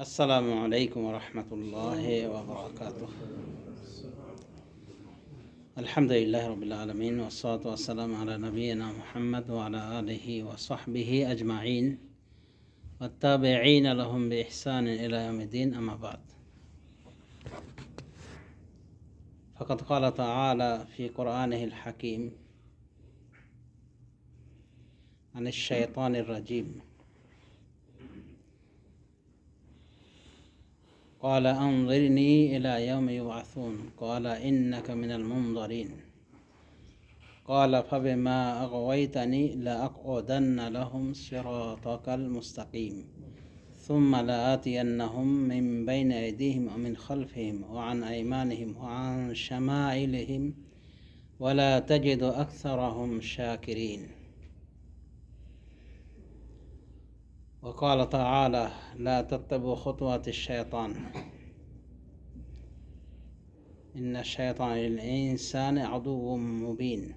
السلام عليكم ورحمة الله وبركاته. الحمد لله رب العالمين والصلاة والسلام على نبينا محمد وعلى آله وصحبه أجمعين. والتابعين لهم بإحسان إلى يوم الدين أما بعد. فقد قال تعالى في قرآنه الحكيم عن الشيطان الرجيم. قال أنظرني إلى يوم يبعثون. قال إنك من المنظرين. قال فبما أغويتني لأقعدن لهم صراطك المستقيم. ثم لآتينهم من بين أيديهم ومن خلفهم وعن أيمانهم وعن شمائلهم. ولا تجد أكثرهم شاكرين. وقال تعالى لا تتبعوا خطوات الشيطان إن الشيطان للإنسان عدو مبين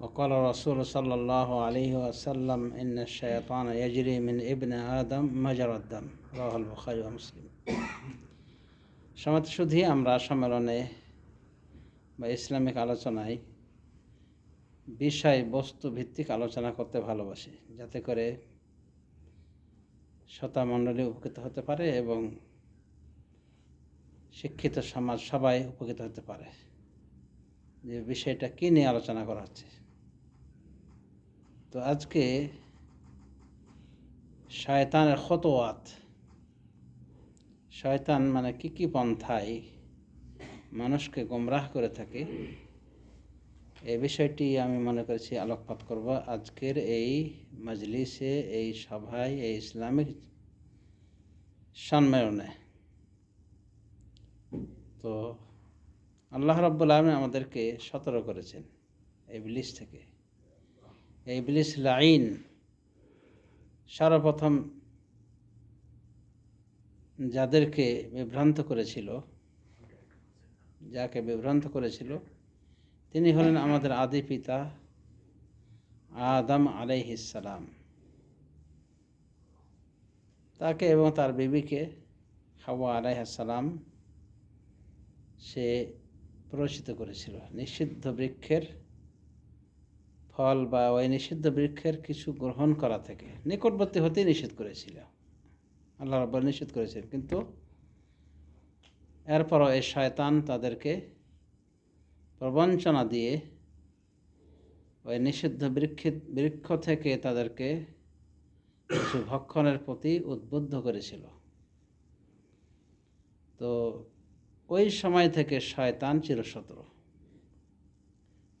وقال الرسول صلى الله عليه وسلم إن الشيطان يجري من ابن آدم مجرى الدم رواه البخاري ومسلم সমাজ শুধু আমরা সম্মেলনে বা ইসলামিক আলোচনায় বিষয় বস্তু ভিত্তিক আলোচনা করতে ভালোবাসি, যাতে করে শ্রোতা মণ্ডলী উপকৃত হতে পারে এবং শিক্ষিত সমাজ সবাই উপকৃত হতে পারে। যে বিষয়টা কী নিয়ে আলোচনা করা হচ্ছে? তো আজকে শয়তানের খতোয়াত শয়তান মানে কি কি পন্থায় মানুষকে গোমরাহ করে থাকে এই বিষয়টি আমি মনে করেছি আলোকপাত করব। আজকের এই মজলিসে, এই সভায়, এই ইসলামিক সম্মেলনে। তো আল্লাহ রব্বুল আলম আমাদেরকে সতর্ক করেছেন এই বিলিস থেকে। এই বিলিস লাইন সর্বপ্রথম যাদেরকে বিভ্রান্ত করেছিল, যাকে বিভ্রান্ত করেছিল তিনি হলেন আমাদের আদি পিতা আদম আলাইহিসালাম তাকে এবং তার বিবিকে হাওয়া আলাইহাসালাম সে প্ররোচিত করেছিল। নিষিদ্ধ বৃক্ষের ফল বা ওই নিষিদ্ধ বৃক্ষের কিছু গ্রহণ করা থেকে নিকটবর্তী হতেই নিষেধ করেছিল। আল্লাহ রব্বর নিষেধ করেছিলেন কিন্তু এরপরও এই শয়তান তাদেরকে প্রবঞ্চনা দিয়ে ওই নিষিদ্ধ বৃক্ষ বৃক্ষ থেকে তাদেরকে কিছু ভক্ষণের প্রতি উদ্বুদ্ধ করেছিল। তো ওই সময় থেকে শয়তান চিরশত্র।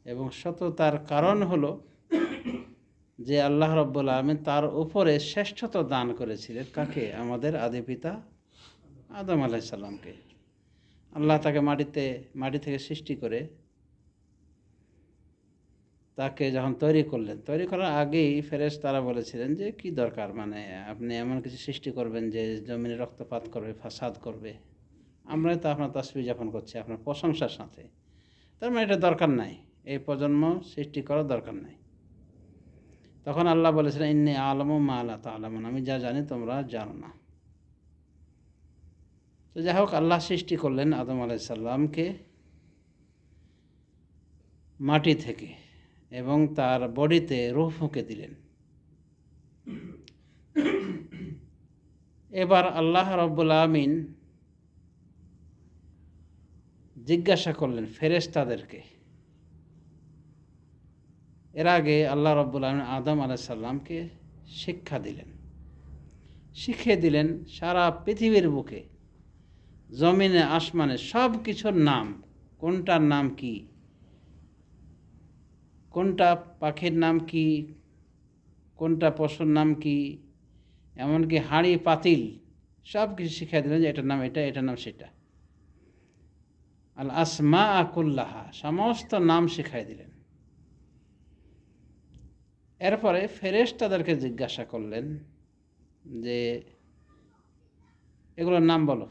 এবং শত্রুতার কারণ হলো যে আল্লাহ রব্বুল আলমিন তার উপরে শ্রেষ্ঠত্ব দান করেছিলেন কাকে? আমাদের আদি পিতা আদম আলাইসাল্লামকে আল্লাহ তাকে মাটিতে, মাটি থেকে সৃষ্টি করে তাকে যখন তৈরি করলেন, তৈরি করার আগেই ফেরেস তারা বলেছিলেন যে, কি দরকার? মানে আপনি এমন কিছু সৃষ্টি করবেন যে জমিনে রক্তপাত করবে, ফাসাদ করবে। আমরাই তো আপনার তসবি যাপন করছি, আপনার প্রশংসার সাথে। তার মানে এটা দরকার নাই। এই প্রজন্ম সৃষ্টি করার দরকার নাই। তখন আল্লাহ বলেছিলেন, ইন্নি আলম মা আল্লাহ তালামন আমি যা জানি তোমরা জানো না। তো যাই হোক, আল্লাহ সৃষ্টি করলেন আদম আলাইসাল্লামকে মাটি থেকে। এবং তার বডিতে রুহ ফুঁকে দিলেন। এবার আল্লাহ রব্বুল আমিন জিজ্ঞাসা করলেন ফেরেস তাদেরকে এর আগে আল্লাহ রব্বুল আলমিন আদম আলাইসাল্লামকে শিক্ষা দিলেন। শিখিয়ে দিলেন সারা পৃথিবীর বুকে, জমিনে, আসমানে সব কিছুর নাম, কোনটার নাম কি? কোনটা পাখির নাম কি? কোনটা পশুর নাম কি? এমনকি হাঁড়ি, পাতিল সব কিছু শিখিয়ে দিলেন যে এটার নাম এটা, এটার নাম সেটা। আল আসমা আকুল্লাহা সমস্ত নাম শিখাই দিলেন। এরপরে ফেরেশ তাদেরকে জিজ্ঞাসা করলেন যে, এগুলোর নাম বলো।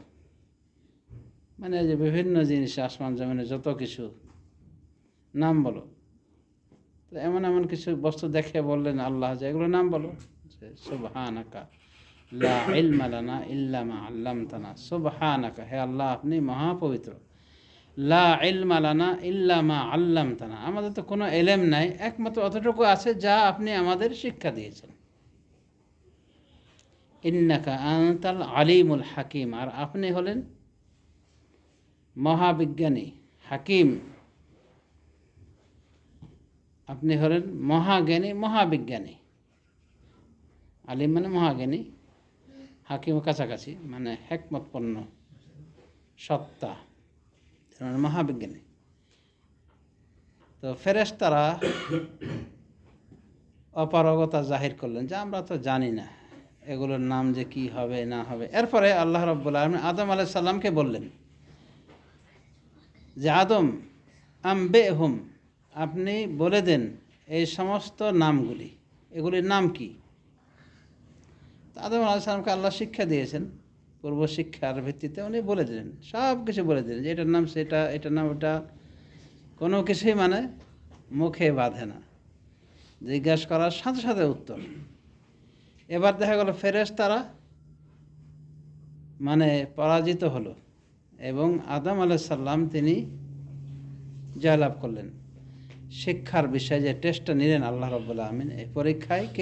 মানে যে বিভিন্ন জিনিস আসমান, জমিনে যত কিছু, নাম বলো। এমন এমন কিছু বস্তু দেখে বললেন আল্লাহ যে, এগুলোর নাম বলো। যে সুবহান আকা লা সুবহানাকা, হে আল্লাহ, আপনি মহাপবিত্র। লা আমাদের তো কোনো এলেম নাই, একমাত্র অতটুকু আছে যা আপনি আমাদের শিক্ষা দিয়েছেন। আলিমুল হাকিম। আর আপনি হলেন মহাবিজ্ঞানী, হাকিম। আপনি হলেন মহাজ্ঞানী, মহাবিজ্ঞানী। আলিম মানে মহাজ্ঞানী, হাকিম কাছাকাছি মানে হেকমতপন্ন সত্তা মানে মহাবিজ্ঞানী। তো ফেরেশতারা অপারগতা জাহির করলেন যে আমরা তো জানি না এগুলোর নাম যে কি হবে, না হবে। এরপরে আল্লাহ রব্বুল আলম আদম আলাহ সাল্লামকে বললেন যে, আদম আম্বে হুম আপনি বলে দেন এই সমস্ত নামগুলি। এগুলির নাম কি? আদম আলাহ সাল্লামকে আল্লাহ শিক্ষা দিয়েছেন, পূর্ব শিক্ষার ভিত্তিতে উনি বলে দিলেন, সব কিছু বলে দিলেন যে এটার নাম সেটা, এটার নাম ওটা। কোনো কিছুই মানে মুখে বাঁধে না। জিজ্ঞাসা করার সাথে সাথে উত্তর। এবার দেখা গেল ফেরেস তারা মানে পরাজিত হলো এবং আদম আলাইসাল্লাম তিনি জয়লাভ করলেন। শিক্ষার বিষয়ে যে টেস্টটা নিলেন আল্লাহ রব্বুল্লা আমিন এই পরীক্ষায় কেউ